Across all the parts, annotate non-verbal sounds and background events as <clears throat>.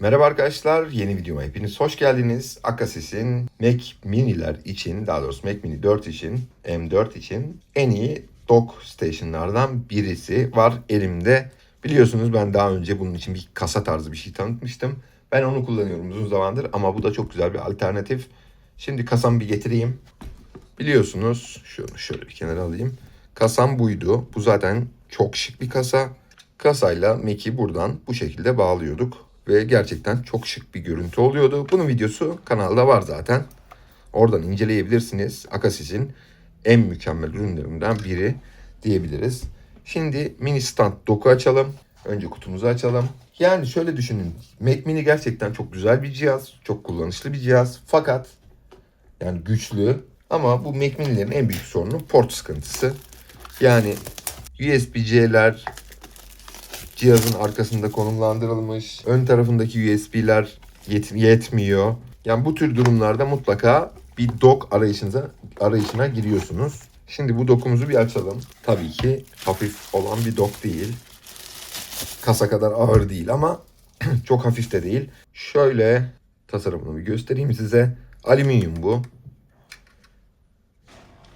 Merhaba arkadaşlar, yeni videoma hepiniz hoş geldiniz. Akasis'in Mac Mini'ler için, daha doğrusu Mac Mini 4 için, M4 için en iyi dock station'lardan birisi var elimde. Biliyorsunuz ben daha önce bunun için bir kasa tarzı bir şey tanıtmıştım. Ben onu kullanıyorum uzun zamandır ama bu da çok güzel bir alternatif. Şimdi kasamı bir getireyim. Biliyorsunuz, şunu şöyle bir kenara alayım. Kasam buydu. Bu zaten çok şık bir kasa. Kasayla Mac'i buradan bu şekilde bağlıyorduk. Ve gerçekten çok şık bir görüntü oluyordu. Bunun videosu kanalda var zaten. Oradan inceleyebilirsiniz. Akasis'in en mükemmel ürünlerinden biri diyebiliriz. Şimdi mini stand doku açalım. Önce kutumuzu açalım. Yani şöyle düşünün. Mac Mini gerçekten çok güzel bir cihaz. Çok kullanışlı bir cihaz. Fakat yani güçlü. Ama bu Mac Mini'lerin en büyük sorunu port sıkıntısı. Yani USB-C'ler cihazın arkasında konumlandırılmış. Ön tarafındaki USB'ler yet- yetmiyor. Yani bu tür durumlarda mutlaka bir dock arayışınıza arayışına giriyorsunuz. Şimdi bu dokumuzu bir açalım. Tabii ki hafif olan bir dock değil. Kasa kadar ağır değil ama <clears throat> çok hafif de değil. Şöyle tasarımını bir göstereyim size. Alüminyum bu.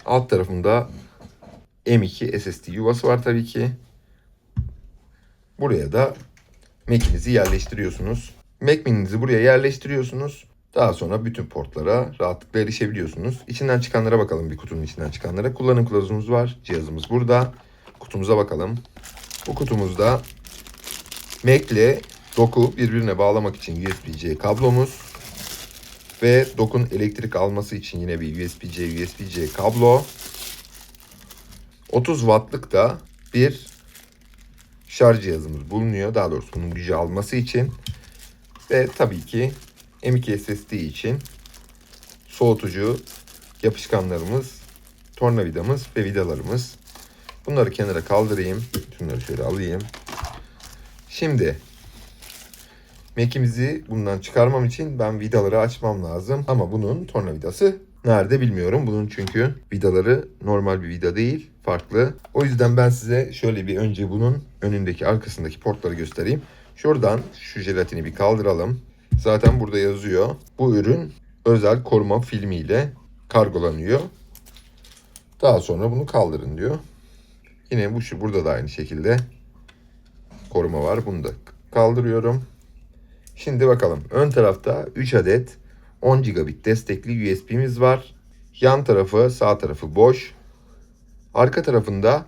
Alt tarafında M2 SSD yuvası var tabii ki. Buraya da Mac'inizi yerleştiriyorsunuz. Mac Mini'nizi buraya yerleştiriyorsunuz. Daha sonra bütün portlara rahatlıkla erişebiliyorsunuz. İçinden çıkanlara bakalım bir kutunun içinden çıkanlara. Kullanım kılavuzumuz var. Cihazımız burada. Kutumuza bakalım. Bu kutumuzda Mac ile doku birbirine bağlamak için USB-C kablomuz ve dokun elektrik alması için yine bir USB-C USB-C kablo. 30 wattlık da bir şarj cihazımız bulunuyor. Daha doğrusu bunun gücü alması için. Ve tabii ki M.2 SSD için soğutucu, yapışkanlarımız, tornavidamız ve vidalarımız. Bunları kenara kaldırayım. Şunları şöyle alayım. Şimdi Mac'imizi bundan çıkarmam için ben vidaları açmam lazım. Ama bunun tornavidası nerede bilmiyorum. Bunun çünkü vidaları normal bir vida değil. Farklı. O yüzden ben size şöyle bir önce bunun önündeki arkasındaki portları göstereyim. Şuradan şu jelatini bir kaldıralım. Zaten burada yazıyor. Bu ürün özel koruma filmiyle kargolanıyor. Daha sonra bunu kaldırın diyor. Yine bu şu burada da aynı şekilde koruma var. Bunu da kaldırıyorum. Şimdi bakalım. Ön tarafta 3 adet 10 gigabit destekli USB'miz var. Yan tarafı, sağ tarafı boş. Arka tarafında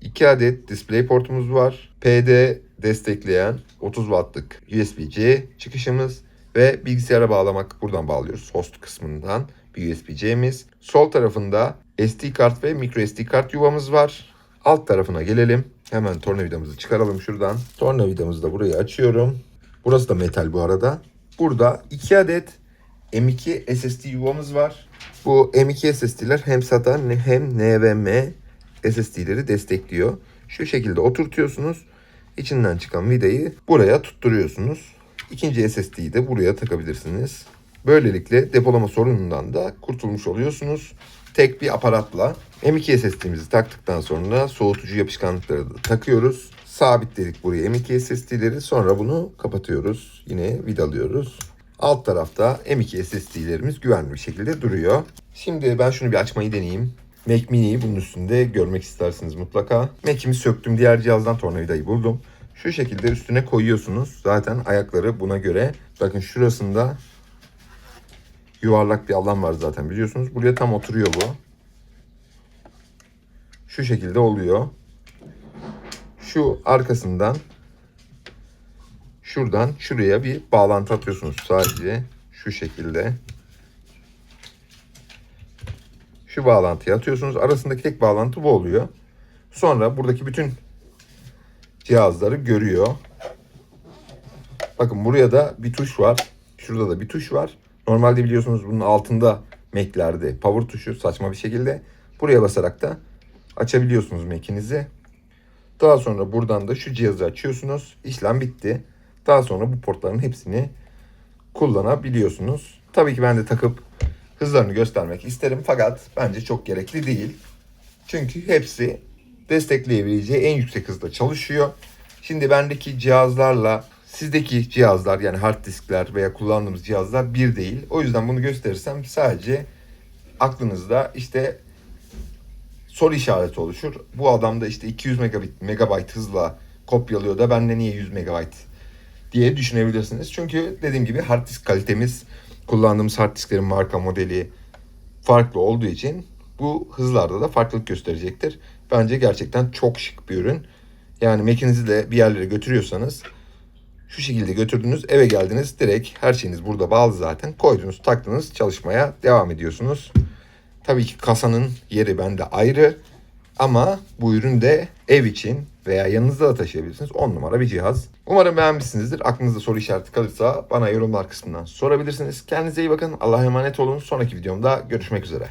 2 adet display portumuz var. PD destekleyen 30 wattlık USB-C çıkışımız ve bilgisayara bağlamak buradan bağlıyoruz. Host kısmından bir USB-C'miz. Sol tarafında SD kart ve micro SD kart yuvamız var. Alt tarafına gelelim. Hemen tornavidamızı çıkaralım şuradan. Tornavidamızı da buraya açıyorum. Burası da metal bu arada. Burada 2 adet M2 SSD yuvamız var. Bu M2 SSD'ler hem SATA hem NVMe SSD'leri destekliyor. Şu şekilde oturtuyorsunuz. İçinden çıkan vidayı buraya tutturuyorsunuz. İkinci SSD'yi de buraya takabilirsiniz. Böylelikle depolama sorunundan da kurtulmuş oluyorsunuz. Tek bir aparatla M2 SSD'mizi taktıktan sonra soğutucu yapışkanlıkları da takıyoruz. Sabitledik buraya M2 SSD'leri sonra bunu kapatıyoruz. Yine vidalıyoruz. Alt tarafta M2 SSD'lerimiz güvenli bir şekilde duruyor. Şimdi ben şunu bir açmayı deneyeyim. Mac Mini'yi bunun üstünde görmek istersiniz mutlaka. Mac'imi söktüm. Diğer cihazdan tornavidayı buldum. Şu şekilde üstüne koyuyorsunuz. Zaten ayakları buna göre. Bakın şurasında yuvarlak bir alan var zaten biliyorsunuz. Buraya tam oturuyor bu. Şu şekilde oluyor. Şu arkasından şuradan şuraya bir bağlantı atıyorsunuz sadece şu şekilde. Şu bağlantıyı atıyorsunuz. Arasındaki tek bağlantı bu oluyor. Sonra buradaki bütün cihazları görüyor. Bakın buraya da bir tuş var. Şurada da bir tuş var. Normalde biliyorsunuz bunun altında Mac'lerde power tuşu saçma bir şekilde. Buraya basarak da açabiliyorsunuz Mac'inizi. Daha sonra buradan da şu cihazı açıyorsunuz. İşlem bitti. Daha sonra bu portların hepsini kullanabiliyorsunuz. Tabii ki ben de takıp hızlarını göstermek isterim fakat bence çok gerekli değil. Çünkü hepsi destekleyebileceği en yüksek hızda çalışıyor. Şimdi bendeki cihazlarla sizdeki cihazlar yani hard diskler veya kullandığımız cihazlar bir değil. O yüzden bunu gösterirsem sadece aklınızda işte soru işareti oluşur. Bu adam da işte 200 megabit megabayt hızla kopyalıyor da bende niye 100 megabayt diye düşünebilirsiniz. Çünkü dediğim gibi hard disk kalitemiz, kullandığımız hard disklerin marka modeli farklı olduğu için bu hızlarda da farklılık gösterecektir. Bence gerçekten çok şık bir ürün. Yani Mac'inizi de bir yerlere götürüyorsanız şu şekilde götürdünüz, eve geldiniz, direkt her şeyiniz burada bağlı zaten. Koydunuz, taktınız, çalışmaya devam ediyorsunuz. Tabii ki kasanın yeri bende ayrı. Ama bu ürün de ev için veya yanınızda da taşıyabilirsiniz. 10 numara bir cihaz. Umarım beğenmişsinizdir. Aklınızda soru işareti kalırsa bana yorumlar kısmından sorabilirsiniz. Kendinize iyi bakın. Allah'a emanet olun. Sonraki videomda görüşmek üzere.